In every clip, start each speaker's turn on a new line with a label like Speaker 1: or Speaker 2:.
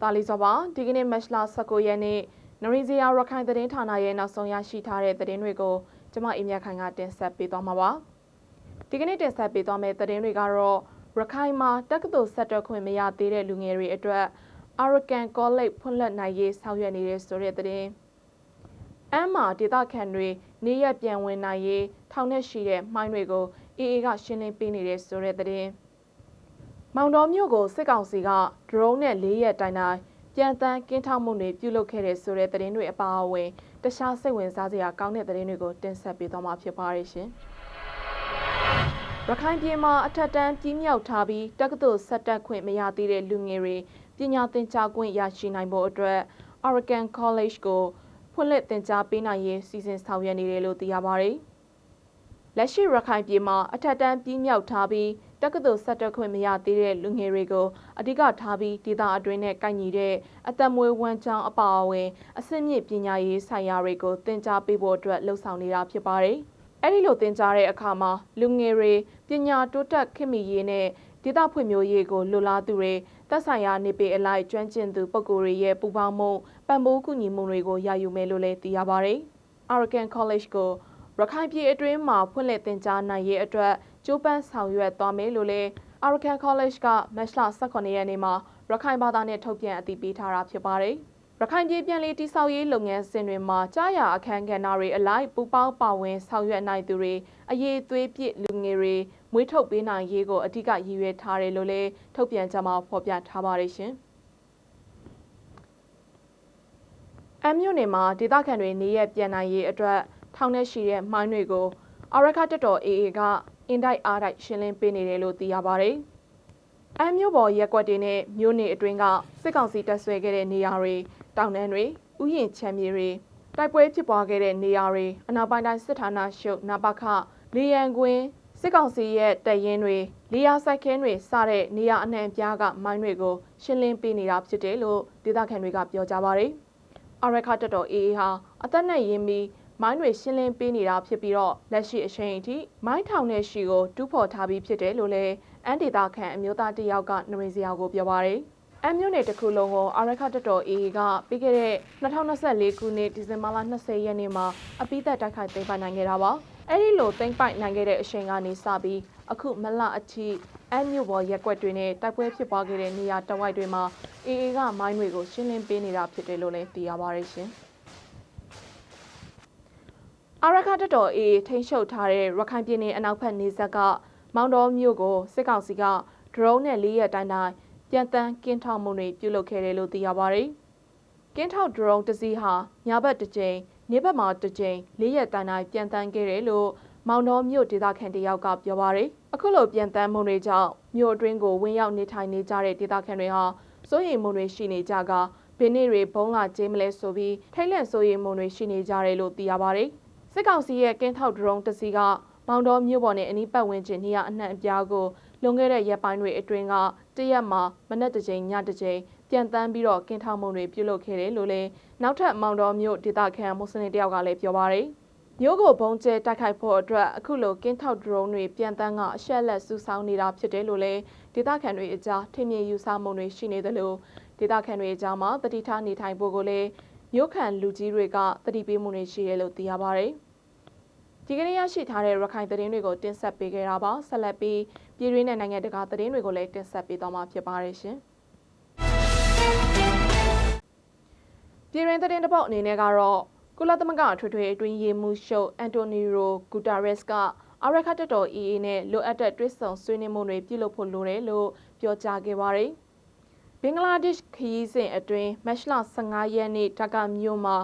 Speaker 1: တာလီစောပါဒီကနေ့မတ်လ19ရက်နေ့နရီဇီယာရခိုင်သတင်းဌာနရဲ့နောက်ဆုံးရရှိထားတဲ့သတင်းတွေကိုကျွန်မအိမ်မြခိုင်ကတင်ဆက်ပေးသွားမှာပါဒီကနေ့တင်ဆက်ပေးသွားမယ့်သတင်းတွေကတော့ရခိုင်မှာတက္ကသိုလ်ဆက်တွက်ခွင့်မရသေးတဲ့လူငယ်တွေအတွက် Arakan College ဖွင့်လှစ်နိုင်ရေးဆောင်ရွက်နေတဲ့ဆိုတဲ့သတင်းအမ်းမှာဒေသခံတွေနေရပြန်ဝင်နိုင်ရေးထောင်နဲ့ရှိတဲ့မှိုင်းတွေကို AA ကရှင်းလင်းပေးနေတဲ့ဆိုတဲ့သတင်း မောင်တော်မြို့ကိုစစ်ကောင်စီကဒရုန်းနဲ့လေးရက်တိုင်တိုင်ပြန်တန်းကင်းထောက်မှုတွေပြုလုပ်ခဲ့တဲ့ဆိုတဲ့သတင်းတွေအပါအဝင်တခြားစိတ်ဝင်စားစရာကောင်းတဲ့သတင်းတွေကိုတင်ဆက်ပေးသွားမှာဖြစ်ပါတယ်ရှင်။ရခိုင်ပြည်မှာအထက်တန်းကြီးမြောက်ထားပြီးတက္ကသိုလ်ဆက်တက်ခွင့်မရသေးတဲ့လူငယ်တွေပညာသင်ကြားခွင့်ရရှိနိုင်ဖို့အတွက် Arakan College ကိုဖွင့်လှစ်သင်ကြားပေးနိုင်ရေးစီစဉ်ဆောင်ရွက်နေတယ်လို့သိရပါတယ်။လက်ရှိရခိုင်ပြည်မှာအထက်တန်းပြီးမြောက်ထားပြီး တက္ကသိုလ်ဆက်တက်ခွင့်မရသေးတဲ့လူငယ်တွေကိုအဓိကထားပြီးဒေသအတွင်းနဲ့ကိုက်ညီတဲ့အသက်မွေးဝမ်းကြောင်းအပါအဝင်အဆင့်မြင့်ပညာရေးဆိုင်ရာတွေကိုသင်ကြားပေးဖို့အတွက်လှုံ့ဆော်နေတာဖြစ်ပါတယ်။အဲဒီလိုသင်ကြားတဲ့အခါမှာလူငယ်တွေပညာတိုးတက်ခင်မီရေးနဲ့ဒေသဖွံ့ဖြိုးရေးကိုလိုလားသူတွေသက်ဆိုင်ရာနေပေအလိုက်ကျွမ်းကျင်သူပုဂ္ဂိုလ်တွေရဲ့ပူးပေါင်းမှုပံ့ပိုးကူညီမှုတွေကိုရယူမယ်လို့လည်းသိရပါတယ်။ Arakan College ကိုရခိုင်ပြည်အတွင်းမှာဖွင့်လှစ်သင်ကြားနိုင်ရေးအတွက် ကြိုးပမ်းဆောင်ရွက်သွားမယ်လို့လည်း Arakan College ကမတ်လ18ရက်နေ့မှာရခိုင်ဘာသာနဲ့ထုတ်ပြန်အတည်ပြုထားတာဖြစ်ပါတယ်။ရခိုင်ပြည်ပြန်လည်တည်ဆောက်ရေးလုပ်ငန်းစဉ်တွေမှာကြားရအခမ်းကဏ္ဍတွေအလိုက်ပူပေါင်းပါဝင်ဆောင်ရွက်နိုင်သူတွေအရေးသွေးပြည့်လူငယ်တွေမွေးထုတ်ပေးနိုင်ရေးကိုအဓိကရည်ရွယ်ထားတယ်လို့လည်းထုတ်ပြန်ကြမှာဖော်ပြထားပါတယ်ရှင်။အမျိုးနယ်မှာဒေသခံတွေနေရပြန်နိုင်ရေးအတွက်ထောင်ထဲရှိတဲ့မှိုင်းတွေကိုအရခတက်တော် AA က အင်တိုက်အားတိုက်ရှင်းလင်းပေးနေတယ်လို့သိရပါတယ်။အမ်းမြို့ပေါ်ရက်ကွက်တွေနဲ့မြို့နယ်အတွင်းကစစ်ကောင်စီတပ်ဆွဲခဲ့တဲ့နေရာတွေတောင်တန်းတွေဥယျာဉ်ချမ်းမြေတွေတိုက်ပွဲဖြစ်ပွားခဲ့တဲ့နေရာတွေအနောက်ပိုင်းတိုင်းစစ်ဌာနရှုပ်နာပခလေရန်ကွင်းစစ်ကောင်စီရဲ့တပ်ရင်းတွေလေယာစိုက်ခင်းတွေစတဲ့နေရာအနှံ့ပြားကမိုင်းတွေကိုရှင်းလင်းပေးနေတာဖြစ်တယ်လို့ဒေသခံတွေကပြောကြပါတယ်။အရခတက်တော် AA ဟာအသက်နဲ့ရင်းပြီး မိုင်းတွေရှင်းလင်းပေးနေတာဖြစ်ပြီးတော့လက်ရှိအချိန်အထိမိုင်းထောင်တဲ့ရှိကိုတူးဖော်ထားပြီးဖြစ်တယ်လို့လည်းအန်ဒေတာခန့်အမျိုးသားတယောက်ကနရိစရာကိုပြောပါရယ်အမျိုးနယ်တစ်ခုလုံးကိုအာရခတတော် AA ကပြီးခဲ့တဲ့2024ခုနှစ်ဒီဇင်ဘာလ20ရက်နေ့မှာအပိသက်တိုက်ခိုက်သိမ်းပိုက်နိုင်ခဲ့တာပါအဲ့ဒီလိုသိမ်းပိုက်နိုင်ခဲ့တဲ့အချိန်ကနေစပြီးအခုမလအထိအန်မြို့ပေါ်ရက်ွက်တွေနဲ့တိုက်ပွဲဖြစ်ပွားခဲ့တဲ့နေရာတဝိုက်တွေမှာ AA ကမိုင်းတွေကိုရှင်းလင်းပေးနေတာဖြစ်တယ်လို့လည်းသိရပါတယ်ရှင်။ အာရခတတော်အေးထိန်းချုပ်ထားတဲ့ရခိုင်ပြည်နယ်အနောက်ဘက်နေဆက်ကမောင်တော်မြို့ကိုစစ်ကောင်စီကဒရုန်းနဲ့လေးရက်တိုင်းတိုင်းပြန်တန်းကင်းထောက်မှုတွေပြုလုပ်ခဲ့တယ်လို့သိရပါတယ်။ကင်းထောက်ဒရုန်းတစ်စီးဟာညဘက်တစ်ကြိမ်နေ့ဘက်မှာတစ်ကြိမ်လေးရက်တိုင်းတိုင်းပြန်တန်းခဲ့တယ်လို့မောင်တော်မြို့ဒေသခံတယောက်ကပြောပါတယ်။အခုလိုပြန်တန်းမှုတွေကြောင့်မြို့အတွင်းကိုဝင်ရောက်နေထိုင်နေကြတဲ့ဒေသခံတွေဟာစိုးရိမ်မှုတွေရှိနေကြကဘင်းနေတွေဘုံလာကျင်းမလဲဆိုပြီးထိတ်လန့်စိုးရိမ်မှုတွေရှိနေကြတယ်လို့သိရပါတယ်။ စစ်ကောင်စီရဲ့ကင်းထောက်ဒရုန်းတစ်စီးကမောင်တော်မြို့ပေါ်နဲ့အနီးပတ်ဝန်းကျင်နေရာအနှံ့အပြားကိုလွန်ခဲ့တဲ့ရက်ပိုင်းတွေအတွင်းကတရက်မှာမနက်တစ်ချိန်ညတစ်ချိန်ပြန်တန်းပြီးတော့ကင်းထောက်မှုတွေပြုလုပ်ခဲ့တယ်လို့လည်းနောက်ထပ်မောင်တော်မြို့ဒေသခံမွတ်စလင်တယောက်ကလည်းပြောပါရယ်မြို့ကိုဘုံကျဲတိုက်ခိုက်ဖို့အတွက်အခုလိုကင်းထောက်ဒရုန်းတွေပြန်တန်းကအရှက်လက်စူးစောင်းနေတာဖြစ်တယ်လို့လည်းဒေသခံတွေအကြားထင်မြင်ယူဆမှုတွေရှိနေတယ်လို့ဒေသခံတွေအကြားမှာတတိထားနေထိုင်ဖို့ကိုလည်း မြို့ခံလူကြီးတွေကတတိပေးမှုတွေရှိတယ်လို့သိရပါဗျ။ဒီကနေ့ရရှိထားတဲ့ရခိုင်သတင်းတွေကိုတင်ဆက်ပေးခဲ့တာပါဆက်လက်ပြီးပြည်တွင်းနဲ့နိုင်ငံတကာသတင်းတွေကိုလည်းတင်ဆက်ပေးသွားမှာဖြစ်ပါတယ်ရှင်ပြည်တွင်းသတင်းတစ်ပုဒ်အနေနဲ့ကတော့ကုလသမဂ္ဂထွေထွေအတွင်းရေးမှူးချုပ်အန်တိုနီရိုဂူတာရက်စ်ကအရခတ်တော် EA နဲ့လိုအပ်တဲ့တွစ်ဆုံဆွေးနွေးမှုတွေပြုလုပ်ဖို့လိုတယ်လို့ပြောကြားခဲ့ပါတယ် ဘင်္ဂလားဒေ့ရှ်ခရီးစဉ်အတွင်းမတ်လ15ရက်နေ့တက္ကမြို့မှာ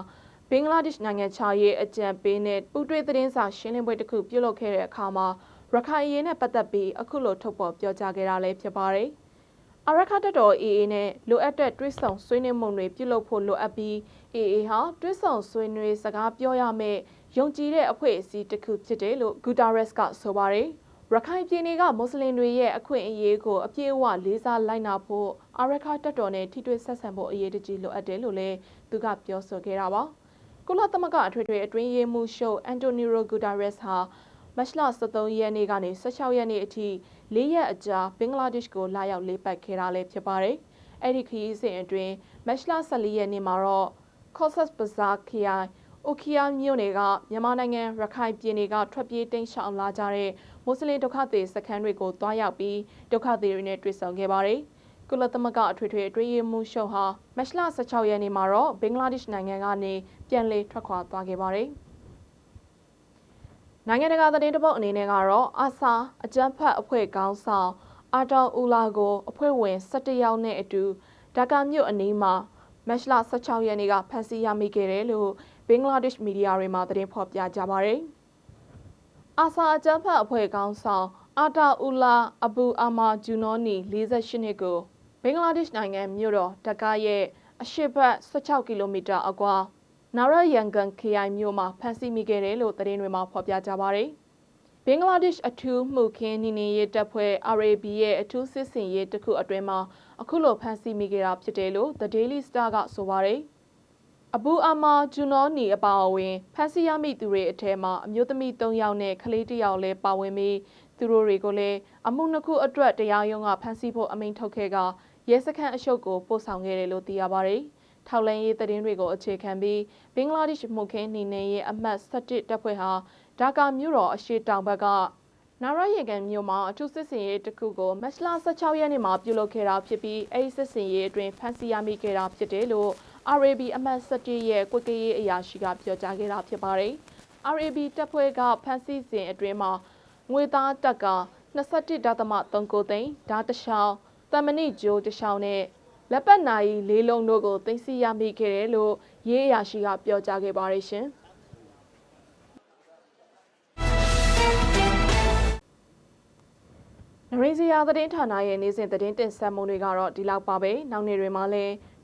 Speaker 1: ဘင်္ဂလားဒေ့ရှ်နိုင်ငံခြားရေးအကြံပေးနဲ့ပူးတွဲသတင်းစာရှင်းလင်းပွဲတစ်ခုပြုလုပ်ခဲ့တဲ့အခါမှာရခိုင်ရေးနဲ့ပတ်သက်ပြီးအခုလိုထုတ်ဖော်ပြောကြားခဲ့တာလည်းဖြစ်ပါတယ်။အရခတ်တော် AA နဲ့လိုအပ်တဲ့တွဲဆောင်ဆွေးနွေးမှုတွေပြုလုပ်ဖို့လိုအပ်ပြီး AA ဟာတွဲဆောင်ဆွေးနွေးစကားပြောရမယ့်ယုံကြည်တဲ့အဖွဲ့အစည်းတစ်ခုဖြစ်တယ်လို့ဂူတာရက်စ်ကဆိုပါတယ်။ ရခိုင်ပြည်နယ်ကမွတ်စလင်တွေရဲ့အခွင့်အရေးကိုအပြည့်အဝလေးစားလိုက်နာဖို့အာရခတက်တော်နဲ့ထိတွေ့ဆက်ဆံဖို့အရေးတကြီးလိုအပ်တယ်လို့လည်းသူကပြောဆိုခဲ့တာပါ။ကုလသမဂ္ဂအထွေထွေအတွင်းရေးမှူးချုပ်အန်တိုနီရိုဂူတာရက်စ်ဟာမတ်လ23ရက်နေ့ကနေ16ရက်နေ့အထိ၄ရက်အကြာဘင်္ဂလားဒေ့ရှ်ကိုလာရောက်လေးပတ်ခဲ့တာလည်းဖြစ်ပါတယ်။အဲ့ဒီခရီးစဉ်အတွင်းမက်ရှလာ14ရက်နေ့မှာတော့ Cox's Bazar ခရိုင် အိုကီယာမြို့နယ်ကမြန်မာနိုင်ငံရခိုင်ပြည်နယ်ကထွက်ပြေးတိမ်းရှောင်လာကြတဲ့မွတ်စလင်ဒုက္ခသည်စခန်းတွေကိုတွားရောက်ပြီးဒုက္ခသည်တွေနဲ့တွေ့ဆုံခဲ့ပါတယ်။ကုလသမဂ္ဂအထွေထွေအတွင်းရေးမှူးချုပ်ဟာမက်ရှလာ16ရက်နေ့မှာတော့ဘင်္ဂလားဒေ့ရှ်နိုင်ငံကနေပြန်လည်ထွက်ခွာသွားခဲ့ပါတယ်။နိုင်ငံတကာသတင်းတပုတ်အနေနဲ့ကတော့အာဆာအကြမ်းဖက်အဖွဲ့ခေါင်းဆောင်အာတောဦးလာကိုအဖွဲ့ဝင်17ယောက်နဲ့အတူဒါကာမြို့အနီးမှာမက်ရှလာ16ရက်နေ့ကဖမ်းဆီးရမိခဲ့တယ်လို့ ဘင်္ဂလားဒေ့ရှ်မီဒီယာတွေမှာသတင်းဖော်ပြကြပါရယ်။အာဆာအကြမ်းဖက်အဖွဲ့ခေါင်းဆောင်အာတာဦးလာအဘူအာမာဂျူနိုနီ48နှစ်ကိုဘင်္ဂလားဒေ့ရှ်နိုင်ငံမြို့တော်ဒကာရဲ့အရှေ့ဘက်16ကီလိုမီတာအကွာနာရယန်ကန်ခရိုင်မြို့မှာဖမ်းဆီးမိခဲ့တယ်လို့သတင်းတွေမှာဖော်ပြကြပါရယ်။ဘင်္ဂလားဒေ့ရှ်အထူးမှုခင်းနေနေရေးတပ်ဖွဲ့ RAB ရဲ့အထူးစစ်စင်ရေးတစ်ခုအတွင်းမှာအခုလိုဖမ်းဆီးမိခဲ့တာဖြစ်တယ်လို့ The Daily Star ကဆိုပါရယ်။ အဘူအာမာဂျူနိုနီအပါအဝင်ဖမ်းဆီးရမိသူတွေအထက်မှာအမျိုးသမီး၃ယောက်နဲ့ကလေး၁ယောက်လည်းပါဝင်ပြီးသူတို့တွေကိုလည်းအမှုနှစ်ခုအတွက်တရားရုံးကဖမ်းဆီးဖို့အမိန့်ထုတ်ခဲ့ကရဲစခန်းအရှုပ်ကိုပို့ဆောင်ခဲ့တယ်လို့သိရပါတယ်။ထောက်လန်းရေးသတင်းတွေကိုအခြေခံပြီးဘင်္ဂလားဒေ့ရှ်မှုခင်းနေနေရဲ့အမှတ်17တပ်ဖွဲ့ဟာဒါကာမြို့တော်အရှေ့တောင်ဘက်ကနာရယေကန်မြို့မှာအထူးစစ်စင်ရေးတစ်ခုကိုမက်လ16ရက်နေ့မှာပြုလုပ်ခဲ့တာဖြစ်ပြီးအဲဒီစစ်စင်ရေးအတွင်းဖမ်းဆီးရမိခဲ့တာဖြစ်တယ်လို့ RAB အမှတ်17ရဲ့ကွက်ကရေးအရာရှိကပြောကြားခဲ့တာဖြစ်ပါတယ်။ RAB တပ်ဖွဲ့ကဖမ်းဆီးစဉ်အတွင်းမှာငွေသားတက်က21.39သိန်းဓာတ်တရှောင်းတမဏိဂျိုးတရှောင်းနဲ့လက်ပတ်နာရီလေးလုံးတို့ကိုသိမ်းဆည်းရမိခဲ့တယ်လို့ရေးအရာရှိကပြောကြားခဲ့ပါတယ်ရှင်။နရင်းစရာသတင်းဌာနရဲ့နေ့စဉ်သတင်းတင်ဆက်မှုတွေကတော့ဒီလောက်ပါပဲ။နောက်နေ့တွေမှာလည်း